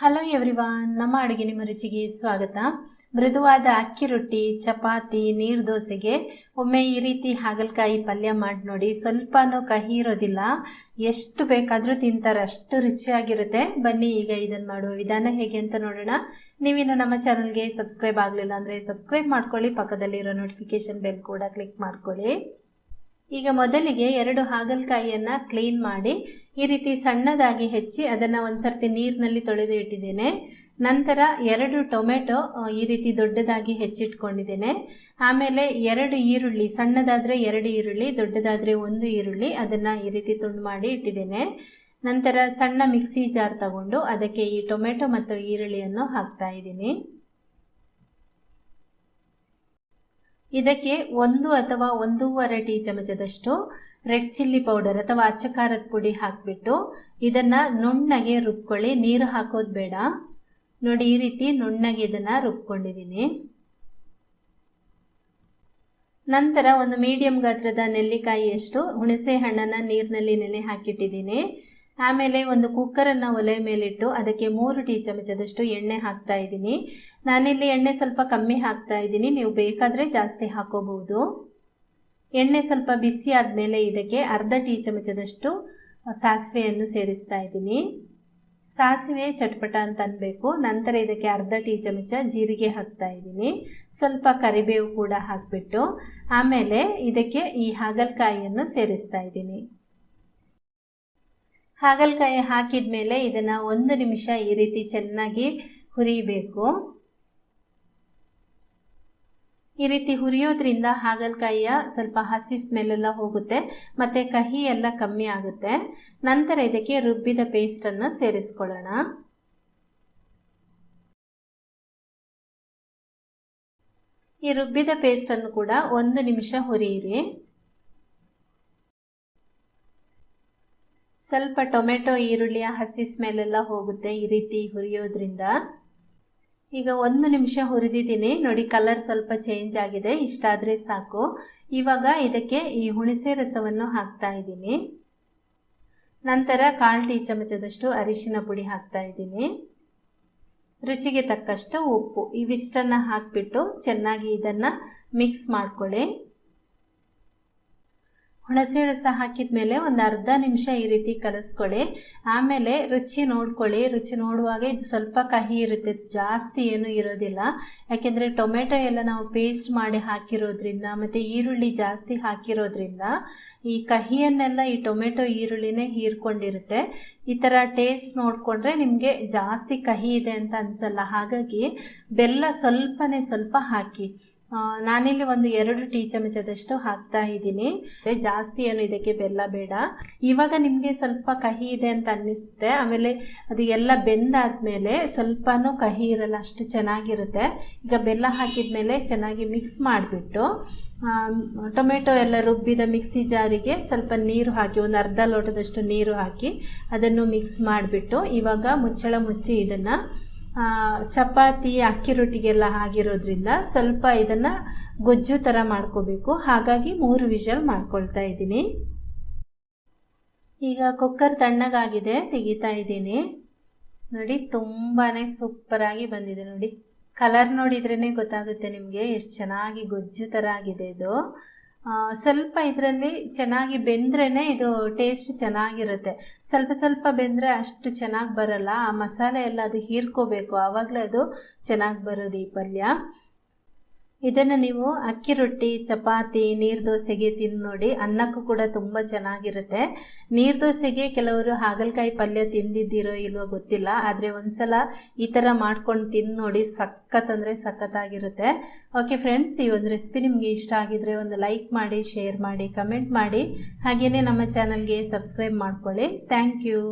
Hello everyone ನಮ್ಮ ಅಡುಗೆ ನಿಮ್ಮ ರುಚಿಗೆ ಸ್ವಾಗತ. ಮೃದುವಾದ ಅಕ್ಕಿ ರೊಟ್ಟಿ, ಚಪಾತಿ, ನೀರು ದೋಸೆಗೆ ಒಮ್ಮೆ ಈ ರೀತಿ ಹಾಗಲಕಾಯಿ ಪಲ್ಯ ಮಾಡಿ ನೋಡಿ ಸ್ವಲ್ಪನೂ ಕಹಿ ಇರೋದಿಲ್ಲ. ಎಷ್ಟು ಬೇಕಾದರೂ ತಿಂತಾರೆ, ಅಷ್ಟು ರುಚಿಯಾಗಿರುತ್ತೆ. ಬನ್ನಿ ಈಗ ಇದನ್ನು ಮಾಡುವ ವಿಧಾನ ಹೇಗೆ ಅಂತ ನೋಡೋಣ. ನೀವಿನ್ನು ನಮ್ಮ ಚಾನಲ್ಗೆ ಸಬ್ಸ್ಕ್ರೈಬ್ ಆಗಲಿಲ್ಲ ಅಂದರೆ ಸಬ್ಸ್ಕ್ರೈಬ್ ಮಾಡ್ಕೊಳ್ಳಿ, ಪಕ್ಕದಲ್ಲಿರೋ ನೋಟಿಫಿಕೇಷನ್ ಬೆಲ್ ಕೂಡ ಕ್ಲಿಕ್ ಮಾಡ್ಕೊಳ್ಳಿ. ಈಗ ಮೊದಲಿಗೆ ಎರಡು ಹಾಗಲಕಾಯಿಯನ್ನು ಕ್ಲೀನ್ ಮಾಡಿ ಈ ರೀತಿ ಸಣ್ಣದಾಗಿ ಹೆಚ್ಚಿ ಅದನ್ನು ಒಂದು ಸರ್ತಿ ನೀರಿನಲ್ಲಿ ತೊಳೆದು ಇಟ್ಟಿದ್ದೇನೆ. ನಂತರ ಎರಡು ಟೊಮೆಟೊ ಈ ರೀತಿ ದೊಡ್ಡದಾಗಿ ಹೆಚ್ಚಿಟ್ಕೊಂಡಿದ್ದೇನೆ. ಆಮೇಲೆ ಎರಡು ಈರುಳ್ಳಿ, ಸಣ್ಣದಾದರೆ ಎರಡು ಈರುಳ್ಳಿ, ದೊಡ್ಡದಾದರೆ ಒಂದು ಈರುಳ್ಳಿ ಅದನ್ನು ಈ ರೀತಿ ತುಂಡು ಮಾಡಿ ಇಟ್ಟಿದ್ದೇನೆ. ನಂತರ ಸಣ್ಣ ಮಿಕ್ಸಿ ಜಾರ್ ತಗೊಂಡು ಅದಕ್ಕೆ ಈ ಟೊಮೆಟೊ ಮತ್ತು ಈರುಳ್ಳಿಯನ್ನು ಹಾಕ್ತಾ ಇದ್ದೀನಿ. ಇದಕ್ಕೆ ಒಂದು ಅಥವಾ ಒಂದೂವರೆ ಟೀ ಚಮಚದಷ್ಟು ರೆಡ್ ಚಿಲ್ಲಿ ಪೌಡರ್ ಅಥವಾ ಅಚ್ಚ ಖಾರದ ಪುಡಿ ಹಾಕಿಬಿಟ್ಟು ಇದನ್ನು ನುಣ್ಣಗೆ ರುಬ್ಕೊಳ್ಳಿ. ನೀರು ಹಾಕೋದು ಬೇಡ. ನೋಡಿ, ಈ ರೀತಿ ನುಣ್ಣಗೆ ಇದನ್ನು ರುಬ್ಕೊಂಡಿದ್ದೀನಿ. ನಂತರ ಒಂದು ಮೀಡಿಯಂ ಗಾತ್ರದ ನೆಲ್ಲಿಕಾಯಿಯಷ್ಟು ಹುಣಸೆ ಹಣ್ಣನ್ನು ನೀರಿನಲ್ಲಿ ನೆನೆ ಹಾಕಿಟ್ಟಿದ್ದೀನಿ. ಆಮೇಲೆ ಒಂದು ಕುಕ್ಕರನ್ನು ಒಲೆ ಮೇಲಿಟ್ಟು ಅದಕ್ಕೆ ಮೂರು ಟೀ ಚಮಚದಷ್ಟು ಎಣ್ಣೆ ಹಾಕ್ತಾ ಇದ್ದೀನಿ. ನಾನಿಲ್ಲಿ ಎಣ್ಣೆ ಸ್ವಲ್ಪ ಕಮ್ಮಿ ಹಾಕ್ತಾ ಇದ್ದೀನಿ. ನೀವು ಬೇಕಾದರೆ ಜಾಸ್ತಿ ಹಾಕೋಬಹುದು. ಎಣ್ಣೆ ಸ್ವಲ್ಪ ಬಿಸಿ ಆದಮೇಲೆ ಇದಕ್ಕೆ ಅರ್ಧ ಟೀ ಚಮಚದಷ್ಟು ಸಾಸಿವೆಯನ್ನು ಸೇರಿಸ್ತಾ ಇದ್ದೀನಿ. ಸಾಸಿವೆ ಚಟ್ಪಟ ಅಂತ ಅನ್ಬೇಕು. ನಂತರ ಇದಕ್ಕೆ ಅರ್ಧ ಟೀ ಚಮಚ ಜೀರಿಗೆ ಹಾಕ್ತಾ ಇದ್ದೀನಿ. ಸ್ವಲ್ಪ ಕರಿಬೇವು ಕೂಡ ಹಾಕಿಬಿಟ್ಟು. ಆಮೇಲೆ ಇದಕ್ಕೆ ಈ ಹಾಗಲಕಾಯಿಯನ್ನು ಸೇರಿಸ್ತಾ ಇದ್ದೀನಿ. ಹಾಗಲಕಾಯಿ ಹಾಕಿದ ಮೇಲೆ ಇದನ್ನು ಒಂದು ನಿಮಿಷ ಈ ರೀತಿ ಚೆನ್ನಾಗಿ ಹುರಿಬೇಕು. ಈ ರೀತಿ ಹುರಿಯೋದ್ರಿಂದ ಹಾಗಲಕಾಯಿಯ ಸ್ವಲ್ಪ ಹಸಿ ಸ್ಮೆಲ್ಲೆಲ್ಲ ಹೋಗುತ್ತೆ, ಮತ್ತು ಕಹಿ ಎಲ್ಲ ಕಮ್ಮಿ ಆಗುತ್ತೆ. ನಂತರ ಇದಕ್ಕೆ ರುಬ್ಬಿದ ಪೇಸ್ಟನ್ನು ಸೇರಿಸ್ಕೊಳ್ಳೋಣ. ಈ ರುಬ್ಬಿದ ಪೇಸ್ಟನ್ನು ಕೂಡ ಒಂದು ನಿಮಿಷ ಹುರಿಯಿರಿ. ಸ್ವಲ್ಪ ಟೊಮೆಟೊ ಈರುಳ್ಳಿಯ ಹಸಿ ಸ್ಮೆಲ್ಲೆಲ್ಲ ಹೋಗುತ್ತೆ ಈ ರೀತಿ ಹುರಿಯೋದ್ರಿಂದ. ಈಗ ಒಂದು ನಿಮಿಷ ಹುರಿದಿದ್ದೀನಿ. ನೋಡಿ ಕಲರ್ ಸ್ವಲ್ಪ ಚೇಂಜ್ ಆಗಿದೆ. ಇಷ್ಟಾದರೆ ಸಾಕು. ಇವಾಗ ಇದಕ್ಕೆ ಈ ಹುಣಸೆ ರಸವನ್ನು ಹಾಕ್ತಾ ಇದ್ದೀನಿ. ನಂತರ ಕಾಲು ಟೀ ಚಮಚದಷ್ಟು ಅರಿಶಿನ ಪುಡಿ ಹಾಕ್ತಾ ಇದ್ದೀನಿ. ರುಚಿಗೆ ತಕ್ಕಷ್ಟು ಉಪ್ಪು. ಇವಿಷ್ಟನ್ನು ಹಾಕಿಬಿಟ್ಟು ಚೆನ್ನಾಗಿ ಇದನ್ನು ಮಿಕ್ಸ್ ಮಾಡ್ಕೊಳ್ಳಿ. ಹುಣಸೆ ರಸ ಹಾಕಿದ ಮೇಲೆ ಒಂದು ಅರ್ಧ ನಿಮಿಷ ಈ ರೀತಿ ಕಲಸ್ಕೊಳ್ಳಿ ಆಮೇಲೆ ರುಚಿ ನೋಡ್ಕೊಳ್ಳಿ. ರುಚಿ ನೋಡುವಾಗ ಇದು ಸ್ವಲ್ಪ ಕಹಿ ಇರುತ್ತೆ. ಜಾಸ್ತಿ ಏನೂ ಇರೋದಿಲ್ಲ. ಯಾಕೆಂದರೆ ಟೊಮೆಟೊ ಎಲ್ಲ ನಾವು ಪೇಸ್ಟ್ ಮಾಡಿ ಹಾಕಿರೋದ್ರಿಂದ ಮತ್ತು ಈರುಳ್ಳಿ ಜಾಸ್ತಿ ಹಾಕಿರೋದ್ರಿಂದ ಈ ಕಹಿಯನ್ನೆಲ್ಲ ಈ ಟೊಮೆಟೊ ಈರುಳ್ಳಿನೇ ಹೀರ್ಕೊಂಡಿರುತ್ತೆ. ಈ ಥರ ಟೇಸ್ಟ್ ನೋಡಿಕೊಂಡ್ರೆ ನಿಮಗೆ ಜಾಸ್ತಿ ಕಹಿ ಇದೆ ಅಂತ ಅನಿಸಲ್ಲ. ಹಾಗಾಗಿ ಬೆಲ್ಲ ಸ್ವಲ್ಪನೇ ಸ್ವಲ್ಪ ಹಾಕಿ. ನಾನಿಲ್ಲಿ ಒಂದು ಎರಡು ಟೀ ಚಮಚದಷ್ಟು ಹಾಕ್ತಾ ಇದ್ದೀನಿ. ಜಾಸ್ತಿ ಏನು ಇದಕ್ಕೆ ಬೆಲ್ಲ ಬೇಡ. ಇವಾಗ ನಿಮಗೆ ಸ್ವಲ್ಪ ಕಹಿ ಇದೆ ಅಂತ ಅನ್ನಿಸುತ್ತೆ. ಆಮೇಲೆ ಅದು ಎಲ್ಲ ಬೆಂದಾದ್ಮೇಲೆ ಸ್ವಲ್ಪನೂ ಕಹಿ ಇರಲ್ಲ, ಅಷ್ಟು ಚೆನ್ನಾಗಿರುತ್ತೆ. ಈಗ ಬೆಲ್ಲ ಹಾಕಿದ ಮೇಲೆ ಚೆನ್ನಾಗಿ ಮಿಕ್ಸ್ ಮಾಡಿಬಿಟ್ಟು ಟೊಮೆಟೊ ಎಲ್ಲ ರುಬ್ಬಿದ ಮಿಕ್ಸಿ ಜಾರಿಗೆ ಸ್ವಲ್ಪ ನೀರು ಹಾಕಿ, ಒಂದು ಅರ್ಧ ಲೋಟದಷ್ಟು ನೀರು ಹಾಕಿ ಅದನ್ನು ಮಿಕ್ಸ್ ಮಾಡಿಬಿಟ್ಟು ಇವಾಗ ಮುಚ್ಚಳ ಮುಚ್ಚಿ ಇದನ್ನು ಚಪಾತಿ, ಅಕ್ಕಿ ರೊಟ್ಟಿಗೆಲ್ಲ ಆಗಿರೋದ್ರಿಂದ ಸ್ವಲ್ಪ ಇದನ್ನು ಗೊಜ್ಜು ಥರ ಮಾಡ್ಕೋಬೇಕು. ಹಾಗಾಗಿ ಮೂರು ವಿಷಲ್ ಮಾಡ್ಕೊಳ್ತಾ ಇದ್ದೀನಿ. ಈಗ ಕುಕ್ಕರ್ ತಣ್ಣಗಾಗಿದೆ, ತೆಗಿತಾ ಇದ್ದೀನಿ. ನೋಡಿ ತುಂಬಾ ಸೂಪರಾಗಿ ಬಂದಿದೆ ನೋಡಿ. ಕಲರ್ ನೋಡಿದ್ರೇ ಗೊತ್ತಾಗುತ್ತೆ ನಿಮಗೆ, ಎಷ್ಟು ಚೆನ್ನಾಗಿ ಗೊಜ್ಜು ಥರ ಆಗಿದೆ ಇದು. ಸ್ವಲ್ಪ ಇದರಲ್ಲಿ ಚೆನ್ನಾಗಿ ಬೆಂದ್ರೇ ಇದು ಟೇಸ್ಟ್ ಚೆನ್ನಾಗಿರುತ್ತೆ. ಸ್ವಲ್ಪ ಸ್ವಲ್ಪ ಬೆಂದರೆ ಅಷ್ಟು ಚೆನ್ನಾಗಿ ಬರಲ್ಲ. ಆ ಮಸಾಲೆ ಎಲ್ಲ ಅದು ಹೀರ್ಕೋಬೇಕು. ಆವಾಗಲೇ ಅದು ಚೆನ್ನಾಗಿ ಬರೋದು ಈ ಪಲ್ಯ. ಇದನ್ನು ನೀವು ಅಕ್ಕಿ ರೊಟ್ಟಿ, ಚಪಾತಿ, ನೀರು ದೋಸೆಗೆ ತಿಂದು ನೋಡಿ ಅನ್ನಕ್ಕೂ ಕೂಡ ತುಂಬ ಚೆನ್ನಾಗಿರುತ್ತೆ. ನೀರು ದೋಸೆಗೆ ಕೆಲವರು ಹಾಗಲಕಾಯಿ ಪಲ್ಯ ತಿಂದಿದ್ದೀರೋ ಇಲ್ವೋ ಗೊತ್ತಿಲ್ಲ, ಆದರೆ ಒಂದ್ಸಲ ಈ ಥರ ಮಾಡ್ಕೊಂಡು ತಿಂದು ನೋಡಿ ಸಖತ್ ಅಂದರೆ ಸಖತ್ತಾಗಿರುತ್ತೆ. ಓಕೆ ಫ್ರೆಂಡ್ಸ್ ಈ ಒಂದು ರೆಸಿಪಿ ನಿಮಗೆ ಇಷ್ಟ ಆಗಿದ್ರೆ ಒಂದು ಲೈಕ್ ಮಾಡಿ ಶೇರ್ ಮಾಡಿ ಕಮೆಂಟ್ ಮಾಡಿ ಹಾಗೆಯೇ ನಮ್ಮ ಚಾನಲ್ಗೆ ಸಬ್ಸ್ಕ್ರೈಬ್ ಮಾಡ್ಕೊಳ್ಳಿ. Thank you